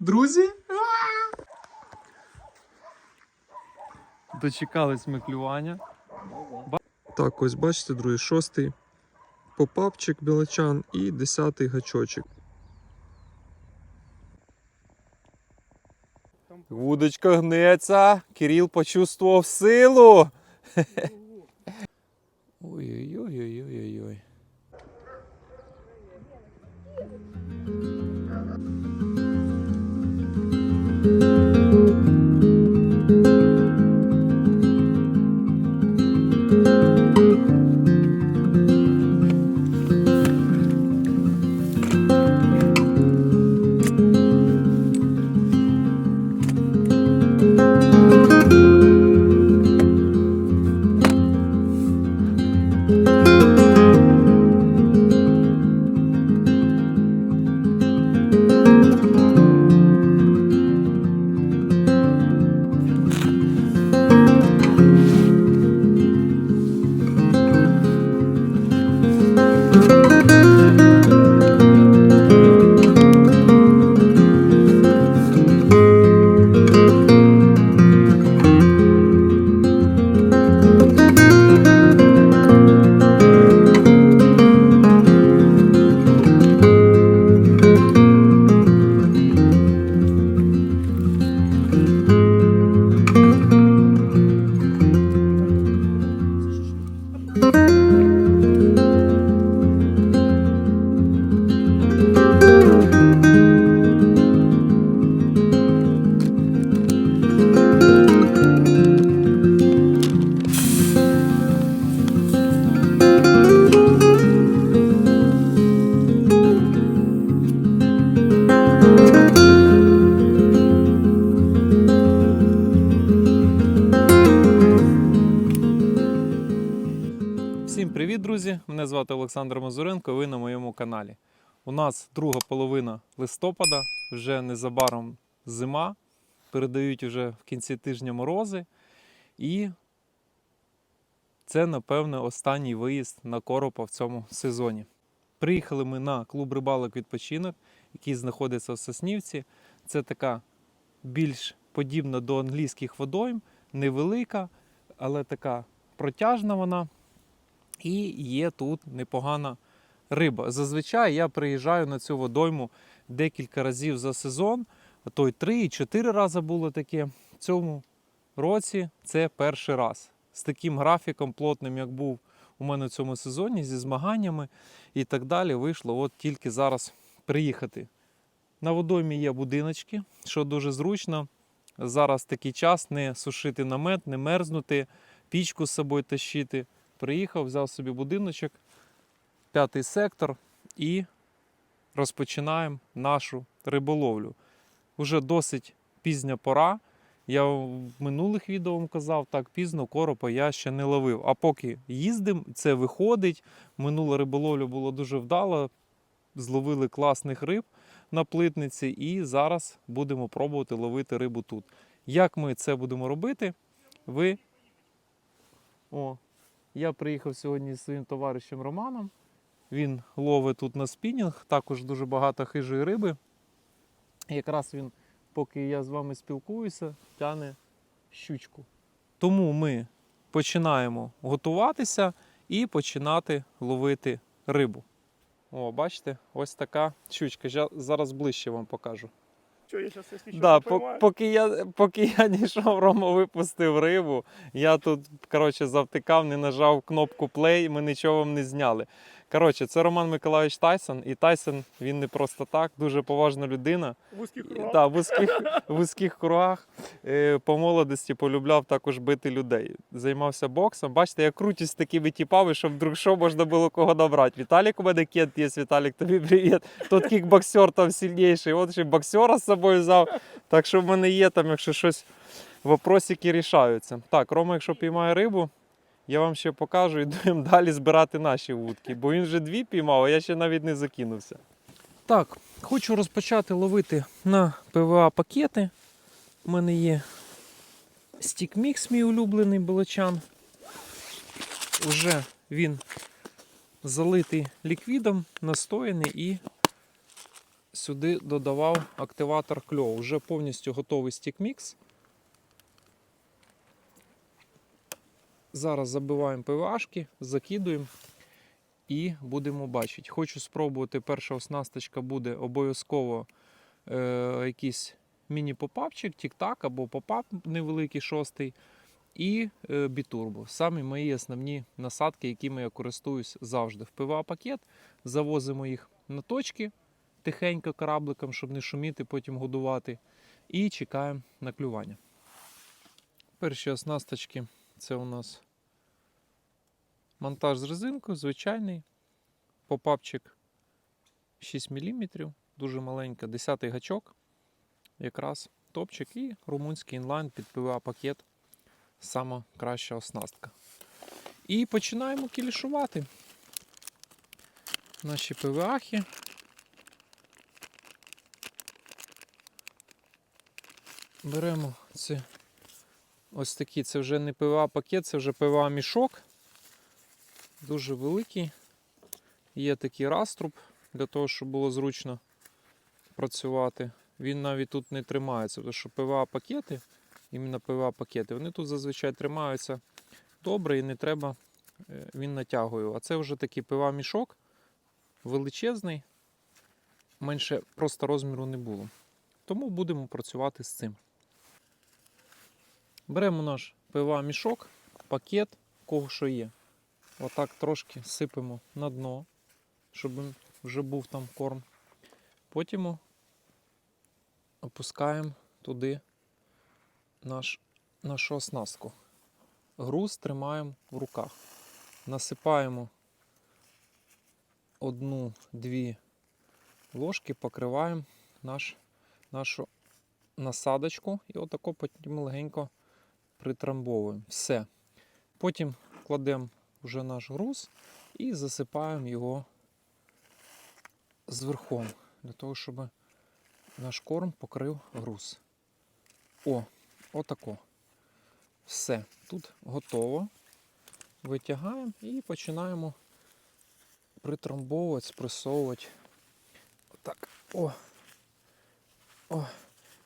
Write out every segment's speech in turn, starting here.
Друзі? Дочекались ми клювання. Так, ось бачите, друзі, шостий попапчик білочан і десятий гачочок. Вудочка гнеться, Кирил почувствував силу. Ой-ой-ой-ой-ой-ой. Всім Олександр Мазуренко. Ви на моєму каналі. У нас друга половина листопада, вже незабаром зима. Передають вже в кінці тижня морози. І це, напевне, останній виїзд на коропа в цьому сезоні. Приїхали ми на клуб рибалок відпочинок, який знаходиться в Соснівці. Це така більш подібна до англійських водойм, невелика, але така протяжна вона. І є тут непогана риба. Зазвичай я приїжджаю на цю водойму декілька разів за сезон, а то й три, і чотири рази було таке. В цьому році це перший раз. З таким графіком плотним, як був у мене в цьому сезоні, зі змаганнями і так далі, вийшло от тільки зараз приїхати. На водоймі є будиночки, що дуже зручно. Зараз такий час не сушити намет, не мерзнути, пічку з собою тащити. Приїхав, взяв собі будиночок, п'ятий сектор і розпочинаємо нашу риболовлю. Уже досить пізня пора. Я в минулих відео вам казав, так пізно коропа я ще не ловив. А поки їздимо, це виходить. Минула риболовля була дуже вдала. Зловили класних риб на плитниці, і зараз будемо пробувати ловити рибу тут. Як ми це будемо робити, ви. О, я приїхав сьогодні зі своїм товаришем Романом. Він ловить тут на спінінг, також дуже багато хижої риби. Якраз він, поки я з вами спілкуюся, тяне щучку. Тому ми починаємо готуватися і починати ловити рибу. О, бачите, ось така щучка. Жа- Зараз ближче вам покажу. Що, я зараз якщо Да, по- поки я, поки я дійшов, Рома випустив рибу. Я тут, коротше, завтикав, не нажав кнопку плей, ми нічого вам не зняли. Коротше, це Роман Миколаївич Тайсон, і Тайсон він не просто так, дуже поважна людина. Вузький І- кругах. Та, в в вузьких кругах е, по молодості полюбляв також бити людей. Займався боксом. Бачите, я крутюсь з такими тіпами, щоб вдруг що можна було кого набрати. Віталік у мене кент є, Віталік, тобі привіт. Тот кікбоксер там сильніший. От ще боксера з собою взяв. Так що в мене є там, якщо щось вопросики рішаються. Так, Рома, якщо піймає рибу, я вам ще покажу і будемо далі збирати наші вудки, бо він вже дві піймав, а я ще навіть не закинувся. Так, хочу розпочати ловити на ПВА пакети. У мене є стік-мікс, мій улюблений балачан. Уже він залитий ліквідом, настояний і сюди додавав активатор кльову. Вже повністю готовий стік-мікс. Зараз забиваємо ПВАшки, закидуємо і будемо бачити. Хочу спробувати, перша оснасточка буде обов'язково е, якийсь міні-попапчик, тік-так або попап невеликий шостий. І е, бітурбо. Самі мої основні насадки, якими я користуюсь завжди. В ПВА пакет завозимо їх на точки тихенько корабликом, щоб не шуміти, потім годувати. І чекаємо на клювання. Перші оснасточки це у нас монтаж з резинкою, звичайний. Попапчик 6 мм, дуже маленька, 10 гачок. Якраз топчик і румунський інлайн під ПВА пакет. Сама краща оснастка. І починаємо кілішувати наші ПВАхи. Беремо це ось такі, це вже не ПВА пакет, це вже ПВА мішок. Дуже великий. Є такий раструб для того, щоб було зручно працювати. Він навіть тут не тримається, тому що ПВА пакети, іменно ПВА пакети, вони тут зазвичай тримаються добре і не треба, е, він натягує. А це вже такий ПВА мішок величезний, менше просто розміру не було. Тому будемо працювати з цим. Беремо наш ПВА мішок, пакет, кого що є. Отак трошки сипемо на дно, щоб вже був там корм. Потім опускаємо туди наш, нашу оснастку. Груз тримаємо в руках. Насипаємо одну-дві ложки, покриваємо наш, нашу насадочку і отако потім легенько притрамбовуємо. Все. Потім кладемо вже наш груз і засипаємо його зверхом, для того, щоб наш корм покрив груз. О, отако. Все. Тут готово. Витягаємо і починаємо притрамбовувати, спресовувати. Отак. О. О.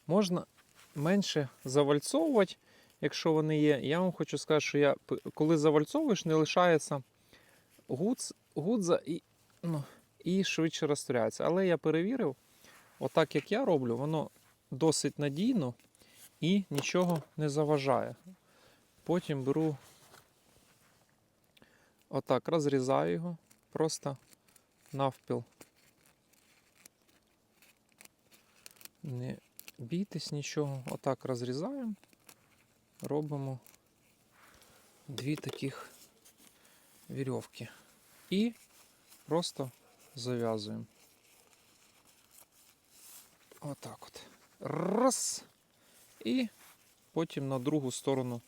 Можна менше завальцовувати, якщо вони є. Я вам хочу сказати, що я, коли завальцовуєш, не лишається гудз, гудза і, ну, і швидше розтворяється. Але я перевірив, отак як я роблю, воно досить надійно і нічого не заважає. Потім беру отак, розрізаю його просто навпіл. Не бійтесь нічого, отак розрізаємо, робимо дві таких вірьовки і просто зав'язуємо. Отак от. Раз. І потім на другу сторону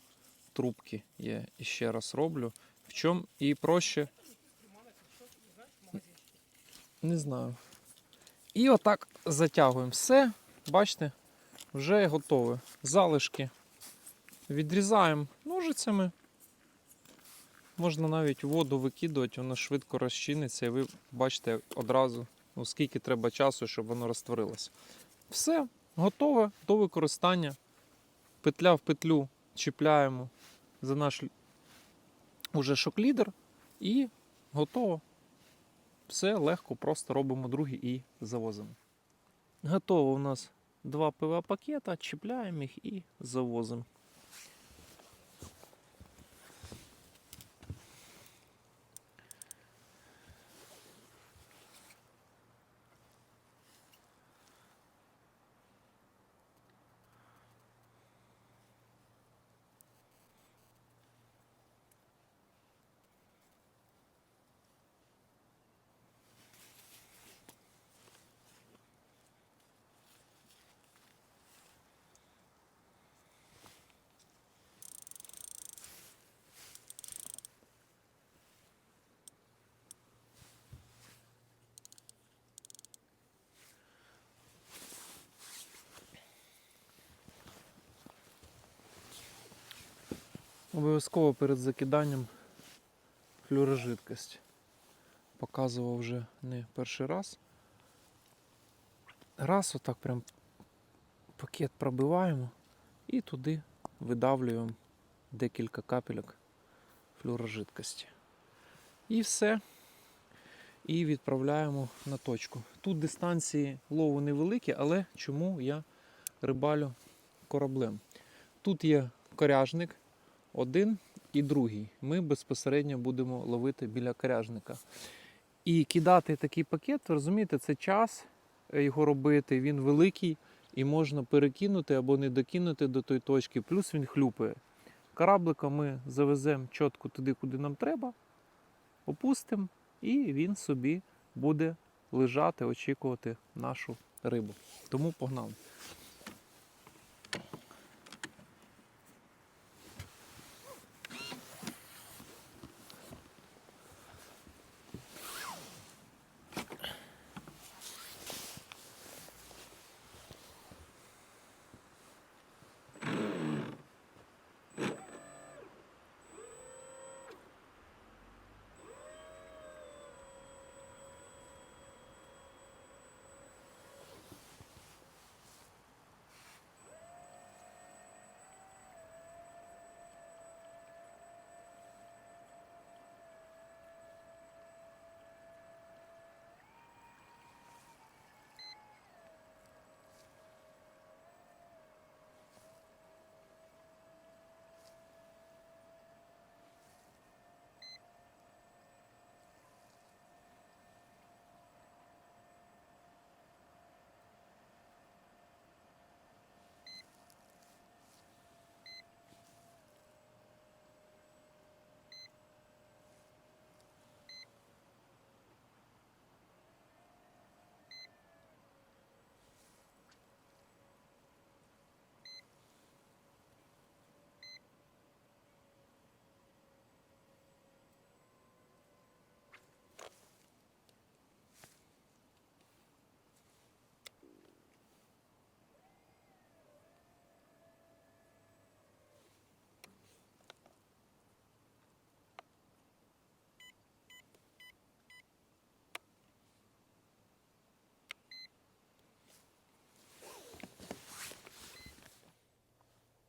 трубки я ще раз роблю. В чому і проще. Не знаю. І отак затягуємо все. Бачите, вже готове. Залишки відрізаємо ножицями. Можна навіть воду викидувати, воно швидко розчиниться, і ви бачите одразу, ну, скільки треба часу, щоб воно розтворилося. Все, готове до використання. Петля в петлю чіпляємо за наш уже шок-лідер і готово. Все легко, просто робимо другий і завозимо. Готово у нас два ПВА пакета, чіпляємо їх і завозимо. Обов'язково перед закиданням флюорожидкость. Показував вже не перший раз. раз, отак прям пакет пробиваємо і туди видавлюємо декілька капельок флюорожидкості. І все. І відправляємо на точку. Тут дистанції лову невеликі, але чому я рибалю кораблем? Тут є коряжник один і другий. Ми безпосередньо будемо ловити біля коряжника. І кидати такий пакет, розумієте, це час його робити, він великий і можна перекинути або не докинути до тої точки, плюс він хлюпає. Кораблика ми завеземо чітко туди, куди нам треба, опустимо, і він собі буде лежати, очікувати нашу рибу. Тому погнали.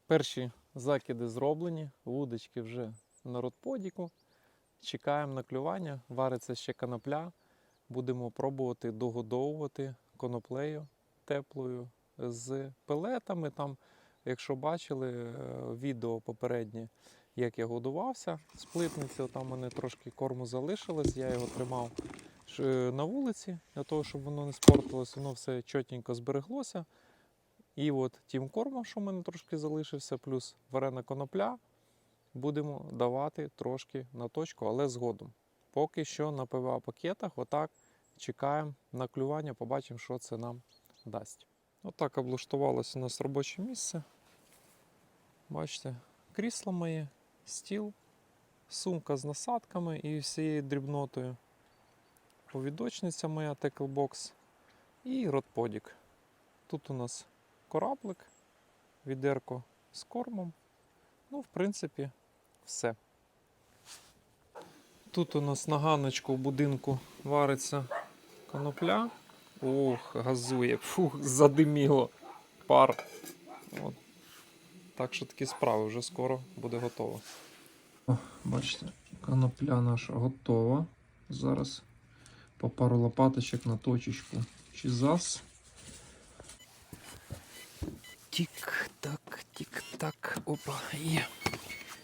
Перші закиди зроблені, вудочки вже на родподіку. Чекаємо на клювання, вариться ще конопля. Будемо пробувати догодовувати коноплею теплою з пелетами. Там, якщо бачили е, відео попереднє, як я годувався з плитниці, там у мене трошки корму залишилось, я його тримав на вулиці для того, щоб воно не спортилось, воно все чотенько збереглося. І от тім кормом, що в мене трошки залишився, плюс варена конопля, будемо давати трошки на точку, але згодом. Поки що на ПВА пакетах, отак чекаємо на клювання, побачимо, що це нам дасть. Отак облаштувалося у нас робоче місце. Бачите, крісло моє, стіл, сумка з насадками і всією дрібнотою. Повідочниця моя Tackle і ротподік. Тут у нас кораблик, відерко з кормом. Ну, в принципі, все. Тут у нас на ганочку в будинку вариться конопля. Ох, газує, фух, задиміло. Пар. От. Так що такі справи вже скоро буде готово. О, бачите, конопля наша готова. Зараз по пару лопаточок на точечку чи зас. Тік-так, тік-так. Опа, є.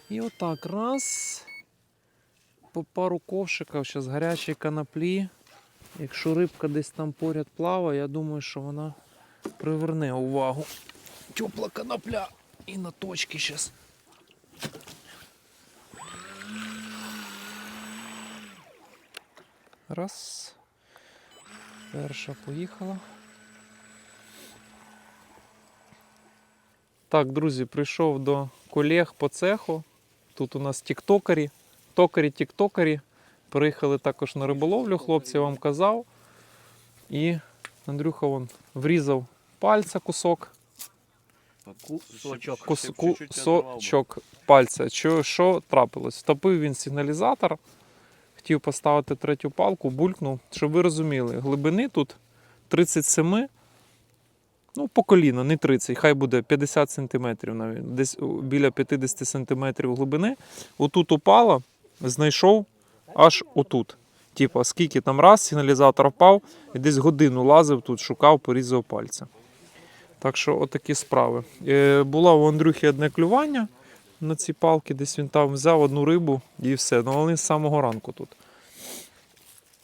І отак раз. По пару ковшиків, зараз гарячі коноплі. Якщо рибка десь там поряд плаває, я думаю, що вона приверне увагу. Тепла конопля. І на точки зараз. Раз. Перша поїхала. Так, друзі, прийшов до колег по цеху. Тут у нас тіктокері, токарі, тіктокері. Приїхали також на риболовлю, хлопці, я вам казав. І Андрюха вон врізав пальця кусок, Кусочок. кус, кусочок пальця. Що, що трапилось? Втопив він сигналізатор, хотів поставити третю палку, булькнув. Щоб ви розуміли, глибини тут 37 Ну, по коліна, не 30, хай буде 50 см навіть, десь біля 50 см глибини. Отут упала, знайшов аж отут. Типа, скільки там раз сигналізатор впав, і десь годину лазив тут, шукав, порізав пальця. Так що отакі справи. Е, була у Андрюхи одне клювання на ці палки, десь він там взяв одну рибу і все. Ну, але з самого ранку тут.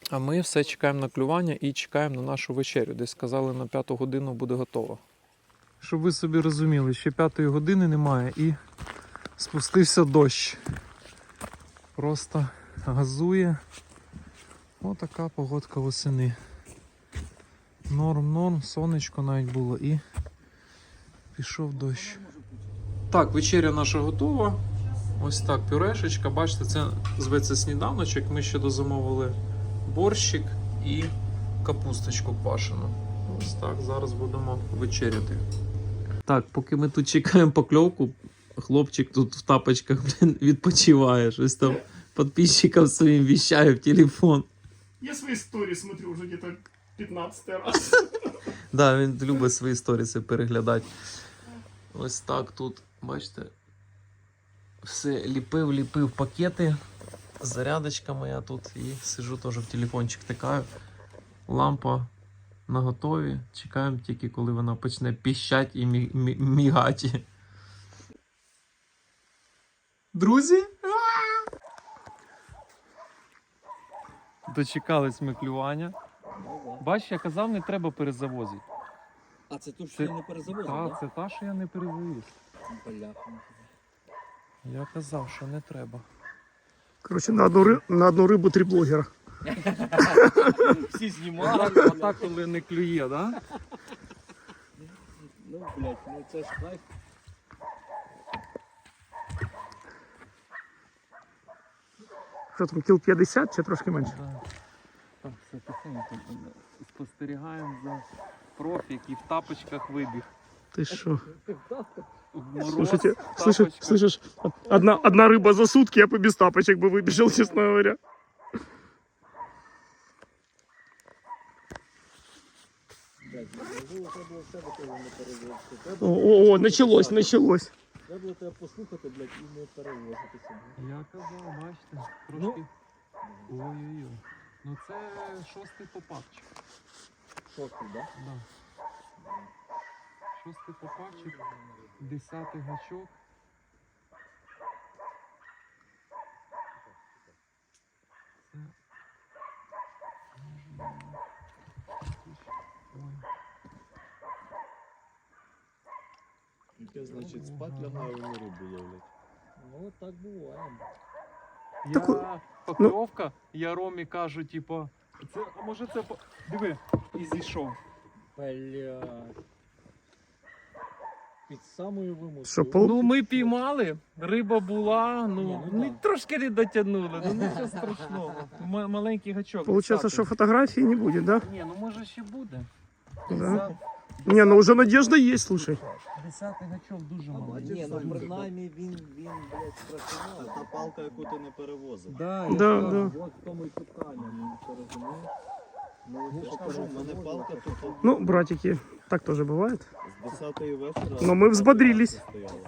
А ми все чекаємо на клювання і чекаємо на нашу вечерю. Десь сказали, на п'яту годину буде готово. Щоб ви собі розуміли, ще п'ятої години немає і спустився дощ. Просто газує. Отака погодка восени. Норм, норм, сонечко навіть було і пішов дощ. Так, вечеря наша готова. Ось так, пюрешечка. Бачите, це зветься сніданочок. Ми ще дозамовили борщик і капусточку квашену. Ось так, зараз будемо вечеряти. Так, поки ми тут чекаємо покльовку, хлопчик тут в тапочках блін, відпочиває. Щось там підписчикам своїм віщає в телефон. Я свои истории смотрю уже где-то 15 раз. Да, він любить свої сторіси переглядати. Ось так тут, бачите, все ліпив, ліпив пакети. Зарядочка моя тут і сижу теж в телефончик тикаю. Лампа на готові. Чекаємо тільки, коли вона почне піщать і мі- мі- мігати. Друзі? Дочекались ми клювання. Бачиш, я казав, не треба перезавозити. А це Це- що я не перезавозив, Та, так? це та, що я не перезавіз. Бляха. Я казав, що не треба. Короче, на одну, ри- на одну рыбу три блогера. Всі знімали. Отак, отак коли не клює, да? Ну, блядь, ну це ж кайф. Що там, кіл 50 чи трошки менше? Так, все тихенько. Спостерігаємо за профі, який в тапочках вибіг. Ти що? В мороз, Слушайте, в слышишь, тапочках. слышишь, одна, одна рыба за сутки, я бы без тапочек бы выбежал, честно говоря. Блядь, ну, треба було в себе того не перевозити. Треба, О, о, о, началось, началось. треба було тебе послухати, блядь, і не перевозити себе. Я казав, бачите, Ну. трошки. Ой-ой-ой. Ну це шостий попапчик. Шостий, да? Да. Шостий попапчик, десятий гачок. Це... Ой. Яке значить спать лягає, вони рибу ловлять. Ну, так буває. Так у- Я покльовка, я Ромі кажу, типу, це, а може це по- диви, і зійшов. Блядь. Під самою вимогою. Що, пол- Ну ми піймали, риба була, ну, Ні, ну не, трошки не дотягнули, ну нічого страшного. М- маленький гачок. Получается, десятий. что фотографии не будет, да? Ні, ну може ще буде. Да. Не, ну уже надежда есть, слушай. Десятий гачок дуже маленький. Ні, ну принаймні він, він, блядь, Це спрацював. та палка, яку ти не перевозив. Да, Да, да. От в тому і питання, ну, ти розумієш? Ну, Ну, братики, так тоже бывает. з 10 вечора. Но мы взбодрились.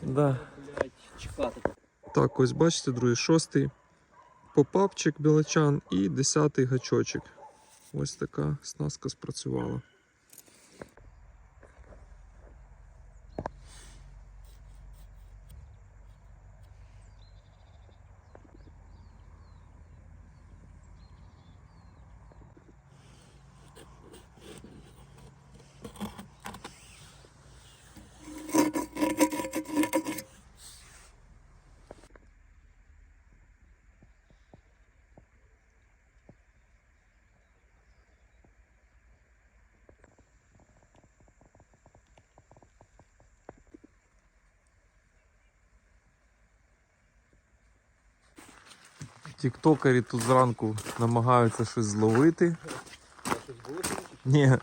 Да. Так, ось бачите, друзі, шостий попапчик білочан і десятий гачочок. Ось така снаска спрацювала. Тіктокері тут зранку намагаються щось зловити. Ні.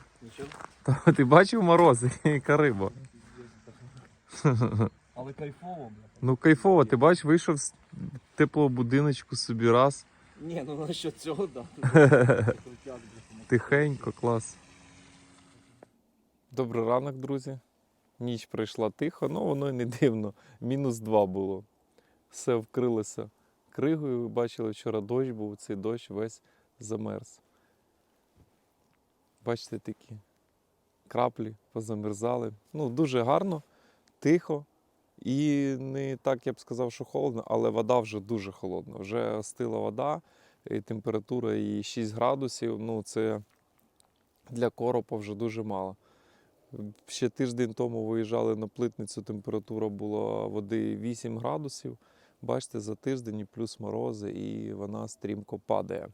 Та, ти бачив морози, яка риба. Але кайфово, блядь. Ну кайфово, ти бачиш, вийшов з теплого будиночку собі раз. Ні, ну насчет цього, да. Тихенько, клас. Добрий ранок, друзі. Ніч пройшла тихо, ну воно й не дивно. Мінус 2 було. Все вкрилося кригою. Ви бачили, вчора дощ був, цей дощ весь замерз. Бачите, такі краплі позамерзали. Ну, дуже гарно, тихо. І не так я б сказав, що холодно, але вода вже дуже холодна. Вже остила вода, і температура і 6 градусів. Ну, це для коропа вже дуже мало. Ще тиждень тому виїжджали на плитницю, температура була води 8 градусів. Бачите, за тиждень плюс морози, і вона стрімко падає.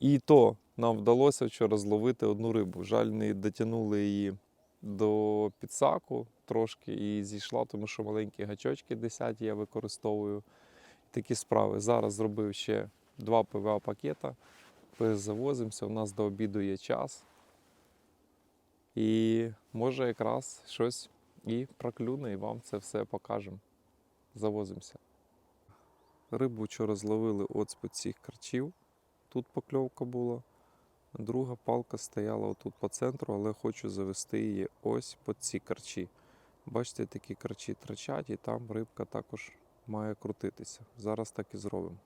І то нам вдалося вчора зловити одну рибу. Жаль, не дотягнули її до підсаку трошки і зійшла, тому що маленькі гачочки 10 я використовую. Такі справи. Зараз зробив ще два ПВА пакета. Перезавозимося. У нас до обіду є час. І може якраз щось і проклюне, і вам це все покажемо. Завозимося. Рибу вчора зловили от з-під цих карчів. Тут покльовка була. Друга палка стояла отут по центру, але хочу завести її ось під ці карчі. Бачите, такі карчі трачать, і там рибка також має крутитися. Зараз так і зробимо.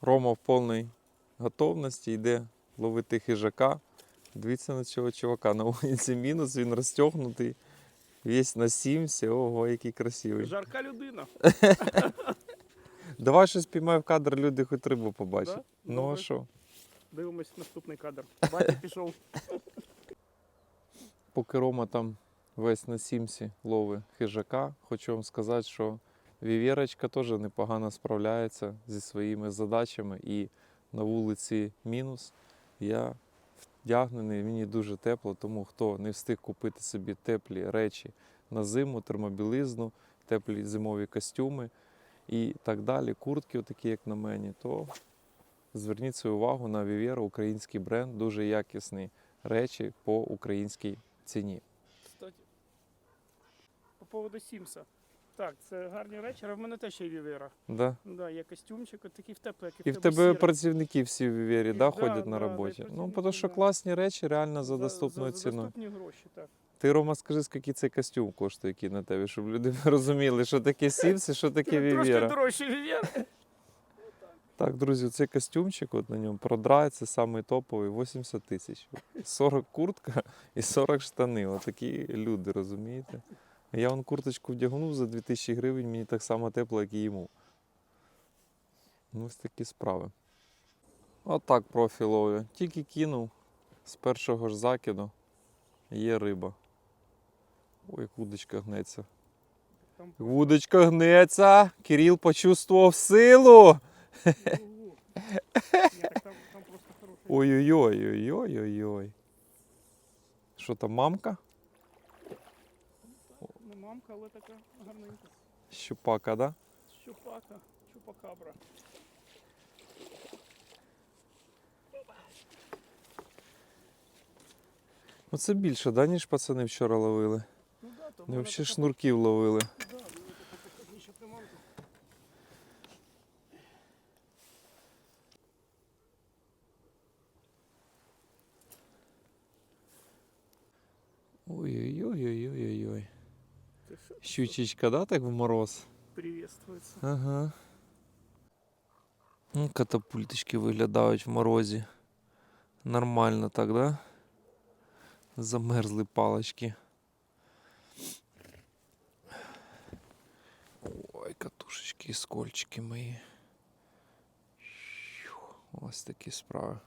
Рома в повній готовності йде ловити хижака. Дивіться на цього чувака. На вулиці мінус, він розтягнутий. Весь на сімсі. Ого, який красивий. Жарка людина. Давай щось піймай в кадр, люди хоч рибу побачать. Да? Ну а що? Дивимось наступний кадр. Батя пішов. Поки Рома там весь на сімсі лови хижака, хочу вам сказати, що Вівєрочка теж непогано справляється зі своїми задачами. І на вулиці мінус. Я вдягнений, мені дуже тепло, тому хто не встиг купити собі теплі речі на зиму, термобілизну, теплі зимові костюми і так далі, куртки, такі як на мені, то зверніть свою увагу на Вівєра, український бренд, дуже якісні речі по українській ціні. По поводу Сімса. Так, це гарні речі, а в мене теж є вівера. Да? Да, є костюмчик, от такий в теплий, як і в тебе тебе працівники всі в Вівері, І- да, да, ходять на да, да, і роботі. Ну, працівники, тому що да. класні речі реально за доступною за, за ціною. доступні гроші, так. Ти, Рома, скажи, скільки цей костюм коштує, який на тебе, щоб люди розуміли, що таке Сімс і що таке Трошки Вівера. дорожче вівера. Так, друзі, цей костюмчик от на ньому продрай, це самий топовий 80 тисяч. 40 куртка і 40 штани. Отакі люди, розумієте? Я вон курточку вдягнув за 2000 гривень, мені так само тепло, як і йому. Ну, ось такі справи. Отак профі ловлю. Тільки кинув з першого ж закиду. Є риба. Ой, як вудочка гнеться. Вудочка гнеться. Кирил почувствував силу. Ой-ой-ой-ой-ой-ой-ой. Що там, мамка? Мамка, але така гарненька. Щупака, да? Щупака, чупакабра. Ну це більше, да, ніж пацани вчора ловили. Ну да, то Вони взагалі шнурків ловили. Да, така покажніша приманка. Ой-ой-ой-ой-ой-ой. Це все Щучечка, да, так в мороз? приветствується. Ага. Ну, катапульточки виглядають в морозі. Нормально так, да? Замерзли палочки. Ой, катушечки і скольчики мої. Щух, Ось такі справи.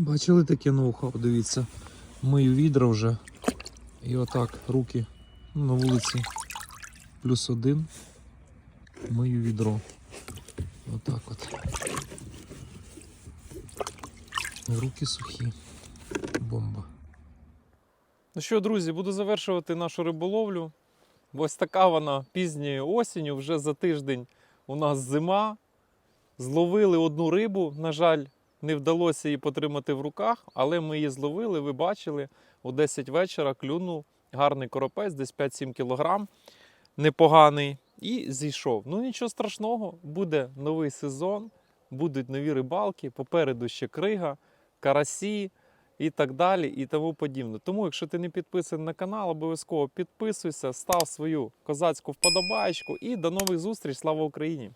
Бачили таке ноу-хау? Дивіться, мию відра вже. І отак руки на вулиці плюс один. Мию відро. Отак от. Руки сухі. Бомба. Ну що, друзі, буду завершувати нашу риболовлю. Ось така вона пізньою осінню, вже за тиждень у нас зима. Зловили одну рибу. На жаль, не вдалося її потримати в руках, але ми її зловили, ви бачили, о 10 вечора клюнув гарний коропець, десь 5-7 кілограм. Непоганий. і зійшов. Ну нічого страшного, буде новий сезон, будуть нові рибалки, попереду ще крига, карасі і так далі, і тому подібне. Тому, якщо ти не підписаний на канал, обов'язково підписуйся, став свою козацьку вподобаєчку і до нових зустріч. Слава Україні!